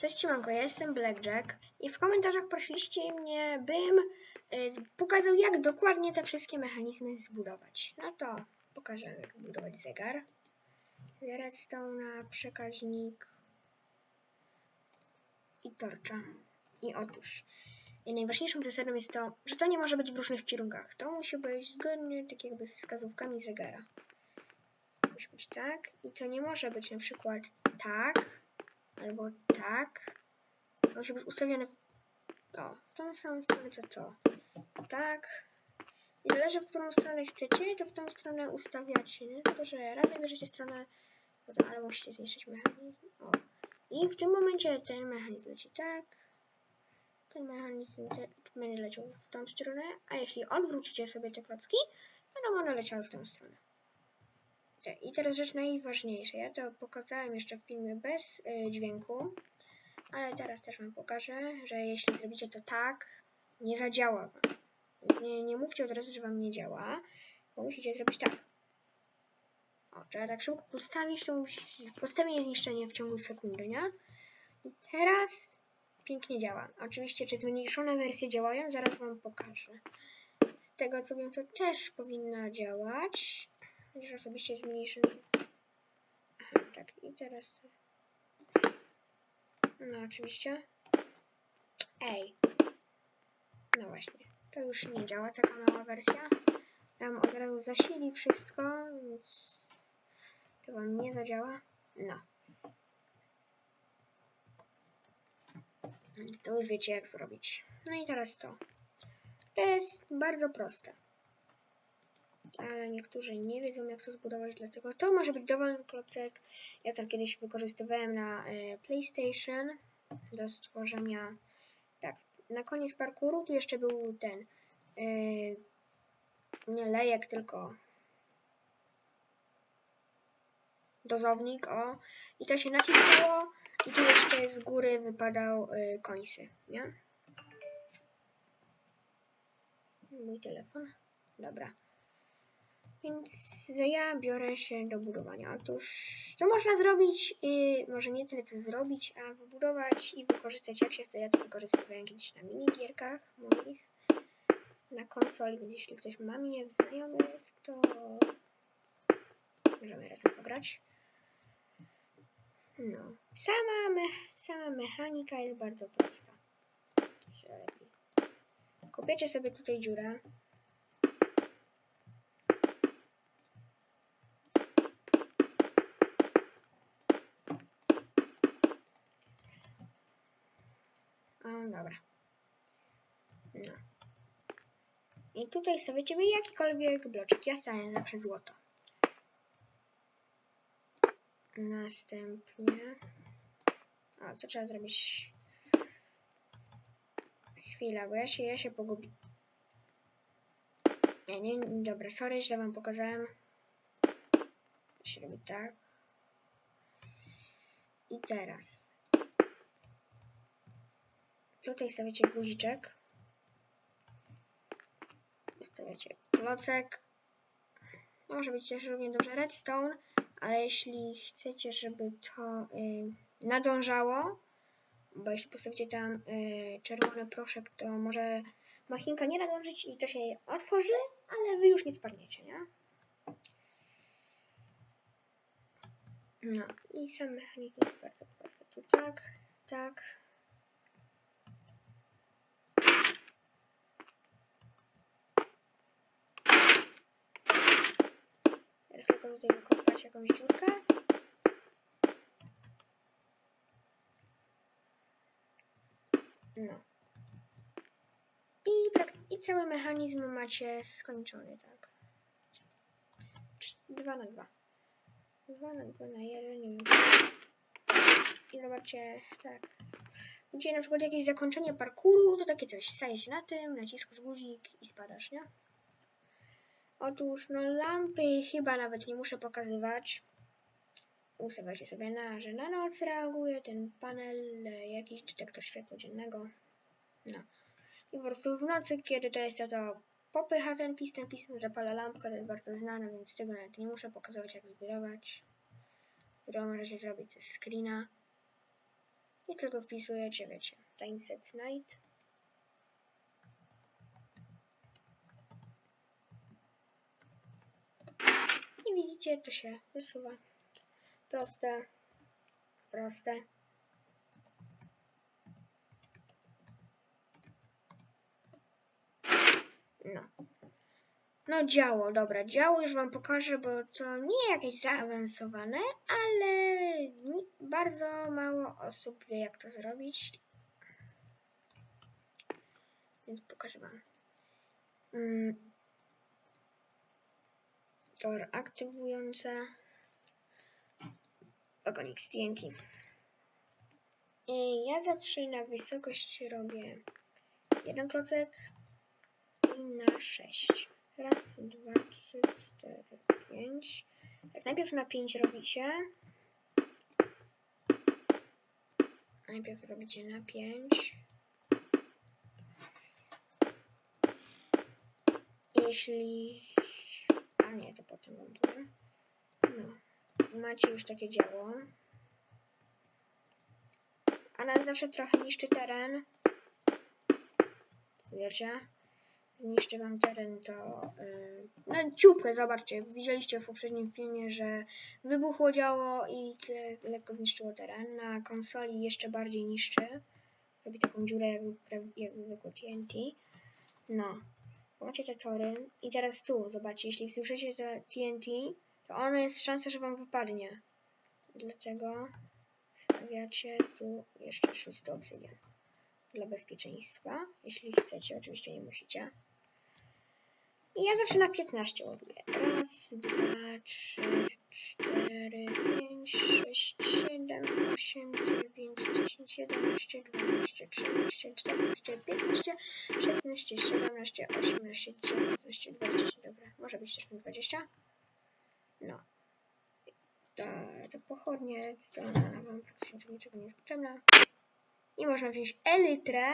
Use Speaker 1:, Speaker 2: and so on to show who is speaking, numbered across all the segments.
Speaker 1: Cześć Siemanko, ja jestem Blackjack i w komentarzach prosiliście mnie, bym y, pokazał jak dokładnie te wszystkie mechanizmy zbudować. No to pokażę jak zbudować zegar. Redstone, przekaźnik i torcza. I otóż, y, najważniejszą zasadą jest to, że to nie może być w różnych kierunkach. To musi być zgodnie tak jakby z wskazówkami zegara. Musi być tak i to nie może być na przykład tak, albo tak. Musi być ustawione w, o, w tą samą stronę co to. Tak. I zależy w którą stronę chcecie, to w tą stronę ustawiacie, nie? Tylko, że raz wybierzecie stronę, ale musicie zniszczyć mechanizm. O. I w tym momencie ten mechanizm leci tak. Ten mechanizm będzie leciał w tą stronę, a jeśli odwrócicie sobie te klocki, to będą one leciały w tą stronę. I teraz rzecz najważniejsza. Ja to pokazałem jeszcze w filmie bez y, dźwięku, ale teraz też Wam pokażę, że jeśli zrobicie to tak, nie zadziała Wam. Więc nie, nie mówcie od razu, że Wam nie działa, bo musicie zrobić tak. O, trzeba tak szybko ustawić, to postawienie zniszczenie w ciągu sekundy, nie? I teraz pięknie działa. Oczywiście, czy zmniejszone wersje działają, zaraz Wam pokażę. Z tego co wiem, to też powinna działać. Chociaż osobiście zmniejszę. Tak, i teraz. No, oczywiście. Ej. No właśnie, to już nie działa taka mała wersja. Tam od razu zasili wszystko, więc to wam nie zadziała. No. To już wiecie jak zrobić. No i teraz to. To jest bardzo proste ale niektórzy nie wiedzą jak to zbudować, dlatego to może być dowolny klocek. Ja to kiedyś wykorzystywałem na e, PlayStation do stworzenia. Tak, na koniec parkouru tu jeszcze był ten e, nie lejek, tylko dozownik, o. I to się naciskało i tu jeszcze z góry wypadał e, końsy, nie? Mój telefon. Dobra. Więc ja biorę się do budowania. Otóż to można zrobić, i może nie tyle co zrobić, a wybudować i wykorzystać jak się chce. Ja to wykorzystywałem kiedyś na minigierkach moich, na konsoli, więc jeśli ktoś ma mnie w znajomych, to możemy razem pograć. No, sama, me sama mechanika jest bardzo prosta. Kopiecie sobie tutaj dziurę. O, dobra. No. I tutaj stawiacie jakikolwiek bloczek. Ja stawiam zawsze złoto. Następnie... O, co trzeba zrobić? Chwila, bo ja się, ja się pogubię. Nie, nie, dobra, sorry, źle wam pokazałem. To się robi tak. I teraz. Tutaj stawiacie guziczek. Stawiacie klocek. Może być też równie dobrze redstone, ale jeśli chcecie, żeby to y, nadążało, bo jeśli postawicie tam y, czerwony proszek, to może machinka nie nadążyć i to się otworzy, ale wy już nie spadniecie, nie? No i sam mechanizm jest bardzo prosty. Tu tak, tak. Tylko tutaj wykopać jakąś dziurkę. No. I, I cały mechanizm macie skończony, tak. 2 na 2. 2 na 2 na 1, nie wiem. I zobaczcie, tak. Gdzie na przykład jakieś zakończenie parkuru, to takie coś. Staje się na tym, naciskasz guzik i spadasz, nie? Otóż, no lampy chyba nawet nie muszę pokazywać. Ustawiacie sobie na, że na noc reaguje ten panel, e, jakiś detektor światła dziennego. No. I po prostu w nocy, kiedy to jest, to, popycha ten piston, piston zapala lampkę, to jest bardzo znane, więc tego nawet nie muszę pokazywać jak zbudować. Którą możecie zrobić ze screena. I tylko wpisujecie, wiecie, timeset night. I widzicie, to się wysuwa. Proste. Proste. No. No działo, dobra, działo już wam pokażę, bo to nie jakieś zaawansowane, ale bardzo mało osób wie jak to zrobić. Więc pokażę wam. Mm. Tor aktywujące. Ogonik TNT. I ja zawsze na wysokość robię jeden klocek i na 6. Raz, dwa, trzy, cztery, pięć. Tak, najpierw na 5 robicie. Najpierw robicie na 5. Jeśli... Nie, to potem powiem. No. Macie już takie działo. Ona zawsze trochę niszczy teren. Wiecie? zniszczy wam teren, to yy, no ciupkę, zobaczcie, widzieliście w poprzednim filmie, że wybuchło działo i lekko zniszczyło teren. Na konsoli jeszcze bardziej niszczy. Robi taką dziurę jak, jak zwykłe TNT. No, macie te tory i teraz tu, zobaczcie, jeśli słyszycie te TNT, to ono jest szansa, że wam wypadnie. Dlatego stawiacie tu jeszcze szósty obsydian dla bezpieczeństwa. Jeśli chcecie, oczywiście nie musicie. I ja zawsze na 15 ładuję. Raz, dwa, trzy, cztery, pięć, sześć, siedem, osiem, dziewięć, dziesięć, jedenaście, dwanaście, trzynaście, czternaście, piętnaście, szesnaście, siedemnaście, osiemnaście, dziewiętnaście, dwadzieścia. Dobra, może być też na 20. No. To, to pochodnie, to ona wam praktycznie niczego nie jest potrzebna. I można wziąć elytrę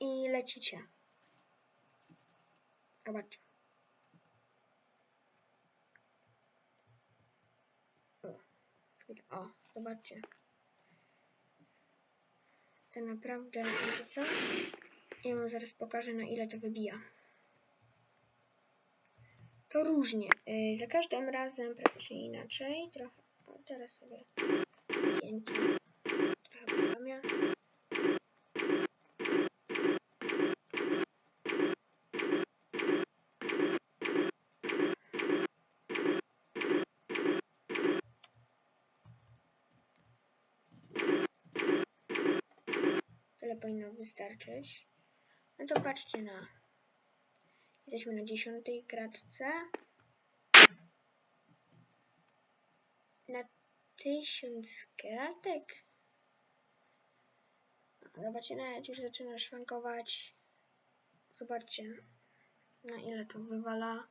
Speaker 1: i lecicie. Zobaczcie. O, zobaczcie. To naprawdę, wiecie co? Ja wam zaraz pokażę, na ile to wybija. To różnie. Yy, za każdym razem praktycznie inaczej. Trochę. O, teraz sobie cięcie. Trochę pozamię. Tyle powinno wystarczyć. No to patrzcie na. Jesteśmy na dziesiątej kratce. Na tysiąc kratek. Zobaczcie, nawet już zaczyna szwankować. Zobaczcie, na ile to wywala.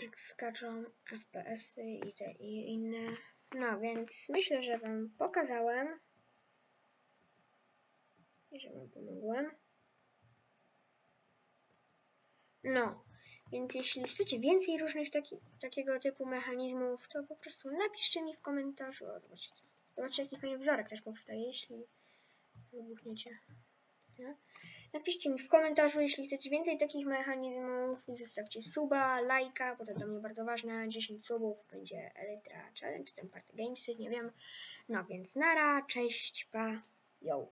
Speaker 1: Jak skaczą FPS-y i te i inne. No, więc myślę, że Wam pokazałem. I że Wam pomogłem. No, więc jeśli chcecie więcej różnych taki, takiego typu mechanizmów, to po prostu napiszcie mi w komentarzu. O, zobaczcie, zobaczcie jaki fajny wzorek też powstaje, jeśli wybuchniecie. Nie? Napiszcie mi w komentarzu, jeśli chcecie więcej takich mechanizmów i zostawcie suba, lajka, bo to dla mnie bardzo ważne. 10 subów będzie Elytra Challenge, ten Party Gamesy, nie wiem. No więc nara, cześć, pa, yo.